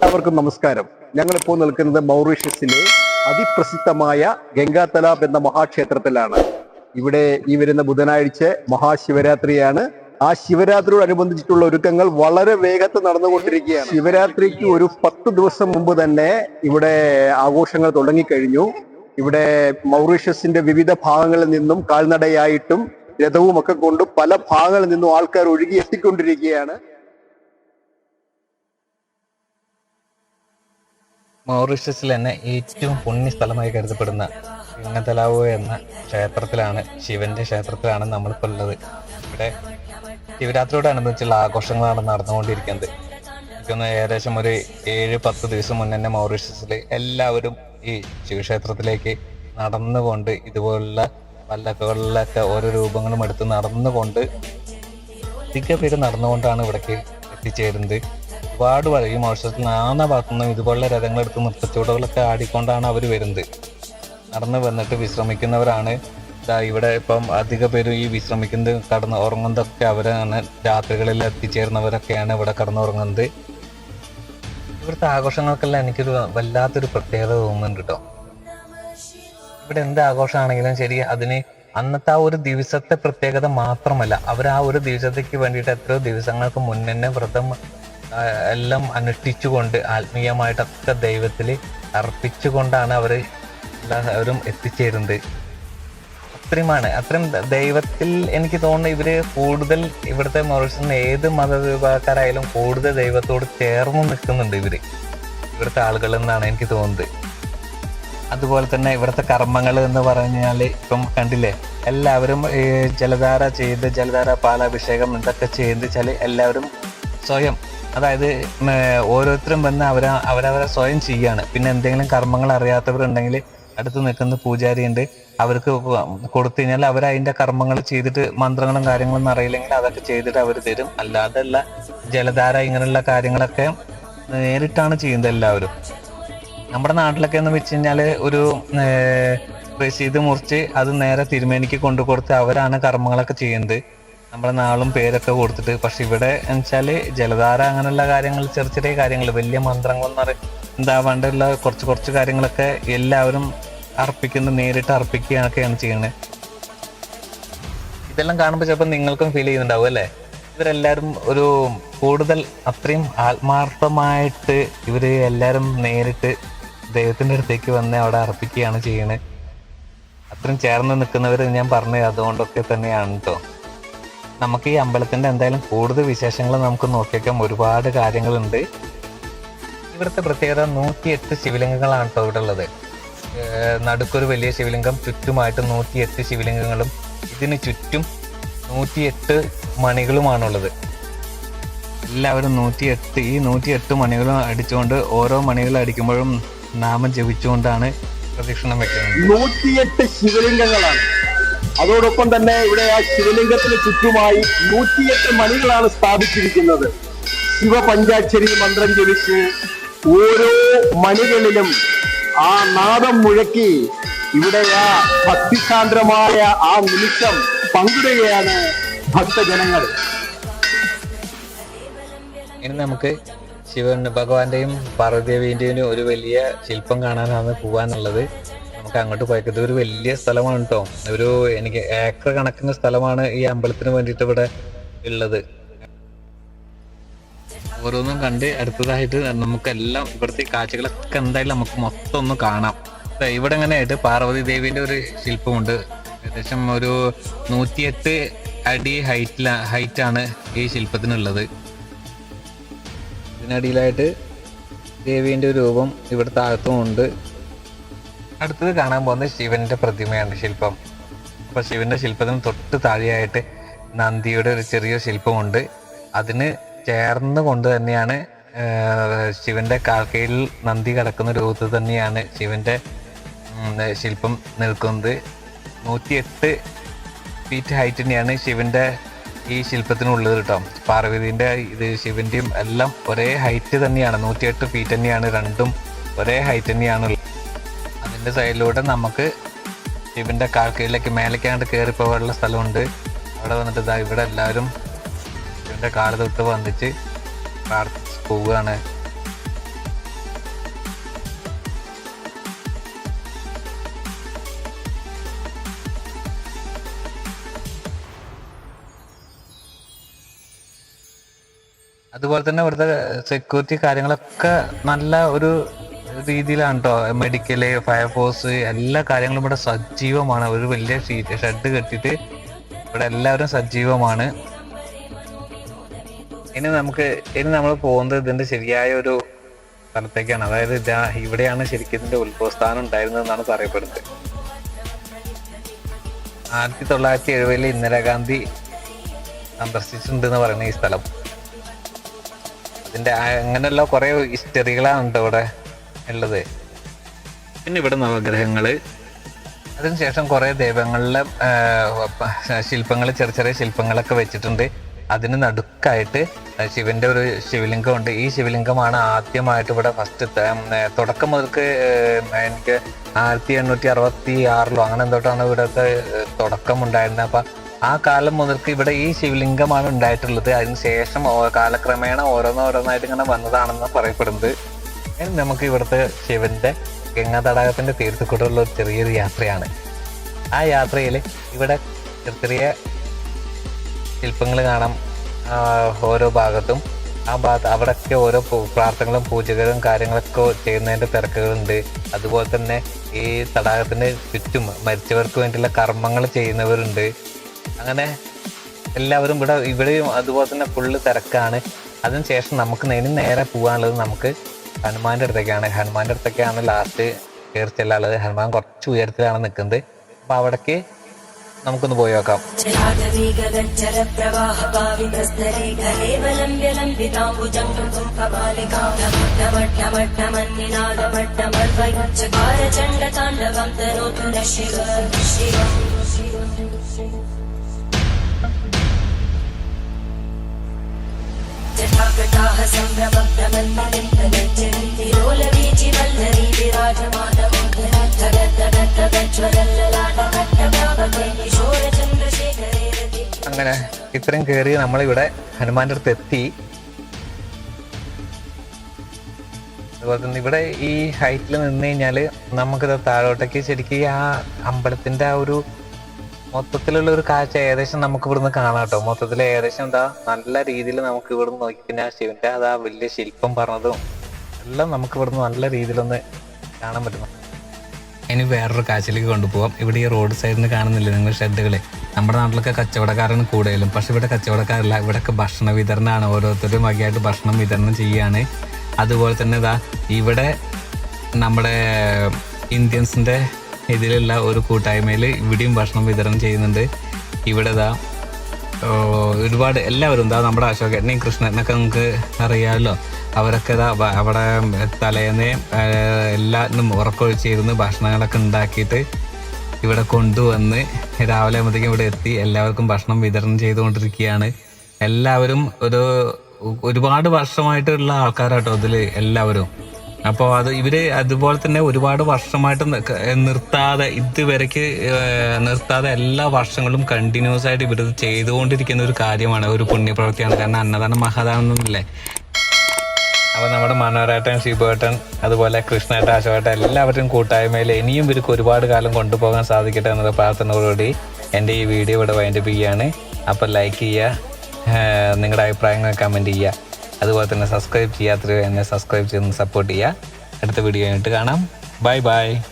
എല്ലാവർക്കും നമസ്കാരം. ഞങ്ങളിപ്പോൾ നിൽക്കുന്നത് മൗറീഷ്യസിലെ അതിപ്രസിദ്ധമായ ഗംഗാ തലാബ് എന്ന മഹാക്ഷേത്രത്തിലാണ്. ഇവിടെ ഈ വരുന്ന ബുധനാഴ്ച മഹാശിവരാത്രിയാണ്. ആ ശിവരാത്രിയോടനുബന്ധിച്ചിട്ടുള്ള ഒരുക്കങ്ങൾ വളരെ വേഗത്തിൽ നടന്നുകൊണ്ടിരിക്കുകയാണ്. ശിവരാത്രിക്ക് ഒരു പത്ത് ദിവസം മുമ്പ് തന്നെ ഇവിടെ ആഘോഷങ്ങൾ തുടങ്ങിക്കഴിഞ്ഞു. ഇവിടെ മൗറീഷ്യസിന്റെ വിവിധ ഭാഗങ്ങളിൽ നിന്നും കാൽനടയായിട്ടും രഥവും ഒക്കെ കൊണ്ട് പല ഭാഗങ്ങളിൽ നിന്നും ആൾക്കാർ ഒഴുകി എത്തിക്കൊണ്ടിരിക്കുകയാണ് മൗറീഷ്യസിൽ തന്നെ ഏറ്റവും പുണ്യ സ്ഥലമായി കരുതപ്പെടുന്ന പിന്നതലാവ് എന്ന ക്ഷേത്രത്തിലാണ് ശിവന്റെ ക്ഷേത്രത്തിലാണ് നമ്മളിപ്പോൾ ഉള്ളത്. ഇവിടെ ശിവരാത്രിയോടനുബന്ധിച്ചുള്ള ആഘോഷങ്ങളാണ് നടന്നുകൊണ്ടിരിക്കുന്നത്. എനിക്കൊന്ന് ഏകദേശം ഒരു ഏഴ് പത്ത് ദിവസം മുന്നേ തന്നെ മൗറീഷ്യസിൽ എല്ലാവരും ഈ ശിവക്ഷേത്രത്തിലേക്ക് നടന്നുകൊണ്ട് ഇതുപോലുള്ള പല്ലക്കുകളിലൊക്കെ ഓരോ രൂപങ്ങളും എടുത്ത് നടന്നുകൊണ്ട് അധിക പേര് നടന്നുകൊണ്ടാണ് ഇവിടേക്ക് എത്തിച്ചേരുന്നത്. ഒരുപാട് വഴി ഈ മത്സരത്തിൽ നാനാ ഭാഗത്തുനിന്നും ഇതുപോലുള്ള രഥങ്ങൾ എടുത്ത് നൃത്തച്ചുവടുകളൊക്കെ ആടിക്കൊണ്ടാണ് അവർ വരുന്നത്. നടന്ന് വന്നിട്ട് വിശ്രമിക്കുന്നവരാണ്. ഇവിടെ ഇപ്പം അധിക പേരും ഈ വിശ്രമിക്കുന്നത് കടന്ന് ഉറങ്ങുന്നതൊക്കെ അവരാണ്. രാത്രികളിൽ എത്തിച്ചേർന്നവരൊക്കെയാണ് ഇവിടെ കടന്നുറങ്ങുന്നത് ഇവിടുത്തെ ആഘോഷങ്ങൾക്കെല്ലാം എനിക്കൊരു വല്ലാത്തൊരു പ്രത്യേകത തോന്നുന്നുണ്ട് കേട്ടോ ഇവിടെ എന്ത് ആഘോഷമാണെങ്കിലും ശരി അതിന് അന്നത്തെ ആ ഒരു ദിവസത്തെ പ്രത്യേകത മാത്രമല്ല അവർ ആ ഒരു ദിവസത്തേക്ക് വേണ്ടിയിട്ട് എത്രയോ ദിവസങ്ങൾക്ക് മുന്നേ വ്രതം എല്ലാം അനുഷ്ഠിച്ചുകൊണ്ട് ആത്മീയമായിട്ടൊക്കെ ദൈവത്തിൽ അർപ്പിച്ചുകൊണ്ടാണ് അവർ എല്ലാവരും എത്തിച്ചേരുന്നത്. അത്രയുമാണ്. അത്രയും ദൈവത്തിൽ എനിക്ക് തോന്നുന്നു ഇവർ കൂടുതൽ ഇവിടുത്തെ മൗറിഷ്യസിന് ഏത് മതവിഭാഗക്കാരായാലും കൂടുതൽ ദൈവത്തോട് ചേർന്ന് നിൽക്കുന്നുണ്ട് ഇവർ. ഇവിടുത്തെ ആളുകൾ എന്നാണ് എനിക്ക് തോന്നുന്നത്. അതുപോലെ തന്നെ ഇവിടുത്തെ കർമ്മങ്ങൾ എന്ന് പറഞ്ഞാൽ ഇപ്പം കണ്ടില്ലേ? എല്ലാവരും ജലധാര ചെയ്ത് ജലധാര പാലാഭിഷേകം എന്തൊക്കെ ചെയ്ത് വെച്ചാൽ എല്ലാവരും സ്വയം അതായത് ഓരോരുത്തരും വന്ന് അവര അവരവരെ സ്വയം ചെയ്യാണ് പിന്നെ എന്തെങ്കിലും കർമ്മങ്ങൾ അറിയാത്തവരുണ്ടെങ്കിൽ അടുത്ത് നിൽക്കുന്ന പൂജാരി ഉണ്ട് അവർക്ക് കൊടുത്തു കഴിഞ്ഞാൽ അവർ അതിന്റെ കർമ്മങ്ങൾ ചെയ്തിട്ട് മന്ത്രങ്ങളും കാര്യങ്ങളൊന്നും അറിയില്ലെങ്കിൽ അതൊക്കെ ചെയ്തിട്ട് അവർ തരും. അല്ലാതെ അല്ല ജലധാര ഇങ്ങനെയുള്ള കാര്യങ്ങളൊക്കെ നേരിട്ടാണ് ചെയ്യുന്നത് എല്ലാവരും. നമ്മുടെ നാട്ടിലൊക്കെ എന്ന് വെച്ച് കഴിഞ്ഞാൽ ഒരു റസീത് മുറിച്ച് അത് നേരെ തിരുമേനിക്ക് കൊണ്ടു കൊടുത്ത് അവരാണ് കർമ്മങ്ങളൊക്കെ ചെയ്യുന്നത്. നമ്മുടെ നാളും പേരൊക്കെ കൊടുത്തിട്ട് പക്ഷെ ഇവിടെ എന്ന് വെച്ചാൽ ജലധാര അങ്ങനെയുള്ള കാര്യങ്ങൾ ചെറിയ ചെറിയ കാര്യങ്ങൾ വലിയ മന്ത്രങ്ങളൊന്നും എന്താവാണ്ടുള്ള കുറച്ച് കുറച്ച് കാര്യങ്ങളൊക്കെ എല്ലാവരും അർപ്പിക്കുന്നത് നേരിട്ട് അർപ്പിക്കുകയൊക്കെയാണ് ചെയ്യുന്നത്. ഇതെല്ലാം കാണുമ്പോൾ ചിലപ്പോൾ നിങ്ങൾക്കും ഫീൽ ചെയ്യുന്നുണ്ടാവും അല്ലേ? ഇവരെല്ലാവരും ഒരു കൂടുതൽ അത്രയും ആത്മാർത്ഥമായിട്ട് ഇവർ എല്ലാവരും നേരിട്ട് ദൈവത്തിന്റെ അടുത്തേക്ക് വന്ന് അവിടെ അർപ്പിക്കുകയാണ് ചെയ്യുന്നത്. അത്രയും ചേർന്ന് നിൽക്കുന്നവർ ഞാൻ പറഞ്ഞത് അതുകൊണ്ടൊക്കെ തന്നെയാണ് കേട്ടോ നമുക്ക് ഈ അമ്പലത്തിന്റെ എന്തായാലും കൂടുതൽ വിശേഷങ്ങൾ നമുക്ക് നോക്കിയേക്കാം. ഒരുപാട് കാര്യങ്ങളുണ്ട്. ഇവിടുത്തെ പ്രത്യേകത നൂറ്റിയെട്ട് ശിവലിംഗങ്ങളാണ് കേട്ടോ ഇവിടെ ഉള്ളത്. നടുക്കൊരു വലിയ ശിവലിംഗം ചുറ്റുമായിട്ട് നൂറ്റിയെട്ട് ശിവലിംഗങ്ങളും ഇതിന് ചുറ്റും നൂറ്റിയെട്ട് മണികളുമാണുള്ളത്. എല്ലാവരും നൂറ്റിയെട്ട് ഈ നൂറ്റിയെട്ട് മണികളും അടിച്ചുകൊണ്ട് ഓരോ മണികൾ അടിക്കുമ്പോഴും നാമം ജപിച്ചുകൊണ്ടാണ് പ്രദക്ഷിണം വെക്കുന്നത്. നൂറ്റിയെട്ട് ശിവലിംഗങ്ങളാണ്. അതോടൊപ്പം തന്നെ ഇവിടെ ആ ശിവലിംഗത്തിന് ചുറ്റുമായി നൂറ്റിയെട്ട് മണികളാണ് സ്ഥാപിച്ചിരിക്കുന്നത്. ശിവപഞ്ചാക്ഷരി മന്ത്രം ജപിച്ച് ഓരോ മണികളിലും ആ നാദം മുഴക്കി ഇവിടെ ആ ഭക്തിസാന്ദ്രമായ ആ നിമിഷം പങ്കിടുകയാണ് ഭക്തജനങ്ങൾ. ഇനി നമുക്ക് ശിവൻ ഭഗവാന്റെയും പാർവതിദേവിന്റെയും ഒരു വലിയ ശില്പം കാണാനാണ് പോവാനുള്ളത്. നമുക്ക് അങ്ങോട്ട് പോയത് ഇതൊരു വലിയ സ്ഥലമാണ് കേട്ടോ ഒരു എനിക്ക് ഏക്കർ കണക്കിന് സ്ഥലമാണ് ഈ അമ്പലത്തിന് വേണ്ടിയിട്ട് ഇവിടെ ഉള്ളത്. ഓരോന്നും കണ്ട് അടുത്തതായിട്ട് നമുക്കെല്ലാം ഇവിടുത്തെ കാഴ്ചകളൊക്കെ എന്തായാലും നമുക്ക് മൊത്തം ഒന്ന് കാണാം. ഇവിടെ എങ്ങനെയായിട്ട് പാർവതി ദേവിന്റെ ഒരു ശില്പമുണ്ട്. ഏകദേശം ഒരു നൂറ്റിയെട്ട് അടി ഹൈറ്റില ഹൈറ്റ് ആണ് ഈ ശില്പത്തിനുള്ളത്. ഇതിനടിയിലായിട്ട് ദേവീന്റെ ഒരു രൂപം ഇവിടെ താഴത്തും ഉണ്ട് അടുത്തത് കാണാൻ പോകുന്നത് ശിവന്റെ പ്രതിമയാണ്. ശില്പം. അപ്പൊ ശിവന്റെ ശില്പത്തിന് തൊട്ട് താഴെയായിട്ട് നന്ദിയുടെ ഒരു ചെറിയ ശില്പമുണ്ട്. അതിന് ചേർന്ന് കൊണ്ട് തന്നെയാണ് ശിവന്റെ കാൽക്കയിൽ നന്ദി കിടക്കുന്ന രൂപത്തിൽ തന്നെയാണ് ശിവന്റെ ശില്പം നിൽക്കുന്നത്. നൂറ്റിയെട്ട് ഫീറ്റ് ഹൈറ്റ് തന്നെയാണ് ശിവന്റെ ഈ ശില്പത്തിനുള്ളത് കേട്ടോ. പാർവതിന്റെ ഇത് ശിവന്റെയും എല്ലാം ഒരേ ഹൈറ്റ് തന്നെയാണ്. നൂറ്റിയെട്ട് ഫീറ്റ് തന്നെയാണ് രണ്ടും ഒരേ ഹൈറ്റ് തന്നെയാണ് രണ്ട് സൈഡിലൂടെ നമുക്ക് ഇവന്റെ കാൽക്കീഴിലേക്ക് മേലേക്കാണ്ട് കയറി പോകാനുള്ള സ്ഥലമുണ്ട്. അവിടെ വന്നിട്ട് ഇതാ ഇവിടെ എല്ലാവരും ഇവന്റെ കാൽ തൊട്ട് വന്നിച്ച് പ്രാർത്ഥിച്ച് പോവുകയാണ്. അതുപോലെ തന്നെ ഇവിടുത്തെ സെക്യൂരിറ്റി കാര്യങ്ങളൊക്കെ നല്ല ഒരു രീതിയിലാണ് കേട്ടോ മെഡിക്കൽ ഫയർഫോഴ്സ് എല്ലാ കാര്യങ്ങളും ഇവിടെ സജീവമാണ്. ഒരു വലിയ ഷീറ്റ് ഷെഡ് കെട്ടിട്ട് ഇവിടെ എല്ലാവരും സജീവമാണ്. ഇനി നമുക്ക് ഇനി നമ്മൾ പോകുന്നത് ഇതിന്റെ ശരിയായ ഒരു സ്ഥലത്തേക്കാണ്. അതായത് ഇതാ ഇവിടെയാണ് ശരിക്കും ഇതിന്റെ ഉത്ഭവസ്ഥാനം ഉണ്ടായിരുന്നതെന്നാണ് പറയപ്പെടുന്നത്. ആയിരത്തി തൊള്ളായിരത്തി എഴുപതിൽ ഇന്ദിരാഗാന്ധി സന്ദർശിച്ചിട്ടുണ്ടെന്ന് പറയുന്ന ഈ സ്ഥലം. അതിന്റെ അങ്ങനെയുള്ള കുറെ ഹിസ്റ്ററികളാണ് ഇവിടെ? ഉള്ളത്. പിന്നെ ഇവിടെ നവഗ്രഹങ്ങൾ. അതിനുശേഷം കുറെ ദൈവങ്ങളിലെ ശില്പങ്ങൾ ചെറിയ ചെറിയ ശില്പങ്ങളൊക്കെ വെച്ചിട്ടുണ്ട്. അതിന് നടുക്കായിട്ട് ശിവന്റെ ഒരു ശിവലിംഗം ഉണ്ട്. ഈ ശിവലിംഗമാണ് ആദ്യമായിട്ട് ഇവിടെ ഫസ്റ്റ് തുടക്കം മുതൽക്ക് എനിക്ക് ആയിരത്തി എണ്ണൂറ്റി അറുപത്തി ആറിലോ അങ്ങനെ എന്തോട്ടാണ് ഇവിടുത്തെ തുടക്കം ഉണ്ടായിരുന്നത്. അപ്പൊ ആ കാലം മുതൽക്ക് ഇവിടെ ഈ ശിവലിംഗമാണ് ഉണ്ടായിട്ടുള്ളത്. അതിന് ശേഷം കാലക്രമേണ ഓരോന്നോരോന്നായിട്ട് ഇങ്ങനെ വന്നതാണെന്ന് പറയപ്പെടുന്നത്. നമുക്ക് ഇവിടുത്തെ ശിവന്റെ ഗംഗാ തടാകത്തിന്റെ തീർത്ഥക്കൂടുള്ള ഒരു ചെറിയൊരു യാത്രയാണ്. ആ യാത്രയിൽ ഇവിടെ ചെറിയ ചെറിയ ശില്പങ്ങൾ കാണാം. ഓരോ ഭാഗത്തും. ആ ഭാഗത്ത് അവിടെയൊക്കെ ഓരോ പ്രാർത്ഥനകളും പൂജകളും കാര്യങ്ങളൊക്കെ ചെയ്യുന്നതിന്റെ തിരക്കുകളുണ്ട്. അതുപോലെ തന്നെ ഈ തടാകത്തിന് ചുറ്റും മരിച്ചവർക്ക് വേണ്ടിയുള്ള കർമ്മങ്ങൾ ചെയ്യുന്നവരുണ്ട്. അങ്ങനെ എല്ലാവരും ഇവിടെ ഇവിടെയും അതുപോലെ തന്നെ ഫുള്ള് തിരക്കാണ്. അതിനുശേഷം നമുക്ക് നേരെ നേരെ പോകാനുള്ളത് നമുക്ക് ഹനുമാന്റെ അടുത്തേക്കാണ് ഹനുമാന്റെ അടുത്തൊക്കെയാണ് ലാസ്റ്റ് കയറി ചെല്ലാനുള്ളത് ഹനുമാൻ കുറച്ച് ഉയരത്തിലാണ് നിൽക്കുന്നത് അപ്പൊ അവിടേക്ക് നമുക്കൊന്ന് പോയി നോക്കാം ശിവ അങ്ങനെ ഇത്രയും കയറി നമ്മളിവിടെ ഹനുമാന്റെ അടുത്ത് എത്തി. അതുപോലെ തന്നെ ഇവിടെ ഈ ഹൈറ്റിൽ നിന്ന് കഴിഞ്ഞാൽ നമുക്കിത് താഴോട്ടേക്ക് ശരിക്കും ആ അമ്പലത്തിന്റെ ആ ഒരു മൊത്തത്തിലുള്ള ഒരു കാഴ്ച ഏകദേശം നമുക്ക് ഇവിടുന്ന് കാണാം കേട്ടോ. മൊത്തത്തിൽ ഏകദേശം എന്താ നല്ല രീതിയിൽ നമുക്ക് ഇവിടുന്ന് നോക്കി പിന്നെ ആ ശിവന്റെ അതാ വലിയ ശില്പം പറഞ്ഞതും എല്ലാം നമുക്ക് ഇവിടുന്ന് നല്ല രീതിയിലൊന്ന് കാണാൻ പറ്റുന്നു. ഇനി വേറൊരു കാഴ്ചയിലേക്ക് കൊണ്ടുപോകാം ഇവിടെ ഈ റോഡ് സൈഡിൽ കാണുന്നില്ല നിങ്ങൾ ഷെഡുകളെ? നമ്മുടെ നാട്ടിലൊക്കെ കച്ചവടക്കാരാണ് കൂടുതലും. പക്ഷെ ഇവിടെ കച്ചവടക്കാരല്ല ഇവിടെയൊക്കെ ഭക്ഷണ വിതരണമാണ് ഓരോരുത്തരും വകയായിട്ട് ഭക്ഷണം വിതരണം ചെയ്യാണ്. അതുപോലെ തന്നെ ഇതാ ഇവിടെ നമ്മുടെ ഇന്ത്യൻസിന്റെ ഇതിലുള്ള ഒരു കൂട്ടായ്മയിൽ ഇവിടെയും ഭക്ഷണം വിതരണം ചെയ്യുന്നുണ്ട്. ഇവിടെ ഇതാ ഒരുപാട് എല്ലാവരും എന്താ നമ്മുടെ അശോകനെയും കൃഷ്ണനൊക്കെ നമുക്ക് അറിയാമല്ലോ. അവരൊക്കെ ഇതാ അവിടെ തലേന്ന് എല്ലാത്തിനും ഉറക്കൊഴിച്ചിരുന്ന് ഭക്ഷണങ്ങളൊക്കെ ഉണ്ടാക്കിയിട്ട് ഇവിടെ കൊണ്ടുവന്ന് രാവിലെ ആകുമ്പോഴത്തേക്കും ഇവിടെ എത്തി എല്ലാവർക്കും ഭക്ഷണം വിതരണം ചെയ്തുകൊണ്ടിരിക്കുകയാണ്. എല്ലാവരും ഒരു ഒരുപാട് വർഷമായിട്ടുള്ള ആൾക്കാരാട്ടോ അതിൽ എല്ലാവരും. അപ്പോൾ അത് ഇവർ അതുപോലെ തന്നെ ഒരുപാട് വർഷമായിട്ട് നിർത്താതെ ഇതുവരയ്ക്ക് നിർത്താതെ എല്ലാ വർഷങ്ങളും കണ്ടിന്യൂസ് ആയിട്ട് ഇവരത് ചെയ്തുകൊണ്ടിരിക്കുന്ന ഒരു കാര്യമാണ് ഒരു പുണ്യപ്രവൃത്തിയാണ്. കാരണം അന്നദാനം മഹാദാനൊന്നുമില്ലേ? അപ്പൊ നമ്മുടെ മനോഹരേട്ടൻ ശിവേട്ടൻ അതുപോലെ കൃഷ്ണേട്ടൻ അശോകേട്ടൻ എല്ലാവരും കൂട്ടായ്മയിൽ ഇനിയും ഇവർക്ക് ഒരുപാട് കാലം കൊണ്ടുപോകാൻ സാധിക്കട്ടെ എന്നുള്ള പ്രാർത്ഥനയോടുകൂടി എന്റെ ഈ വീഡിയോ ഇവിടെ വൈൻഡപ്പ് ചെയ്യാണ് അപ്പോൾ ലൈക്ക് ചെയ്യുക നിങ്ങളുടെ അഭിപ്രായങ്ങൾ കമന്റ് ചെയ്യുക. അതുപോലെ തന്നെ സബ്സ്ക്രൈബ് ചെയ്യാത്തവർ എന്നെ സബ്സ്ക്രൈബ് ചെയ്ത് സപ്പോർട്ട് ചെയ്യുക. അടുത്ത വീഡിയോ ആയിട്ട് കാണാം. Bye bye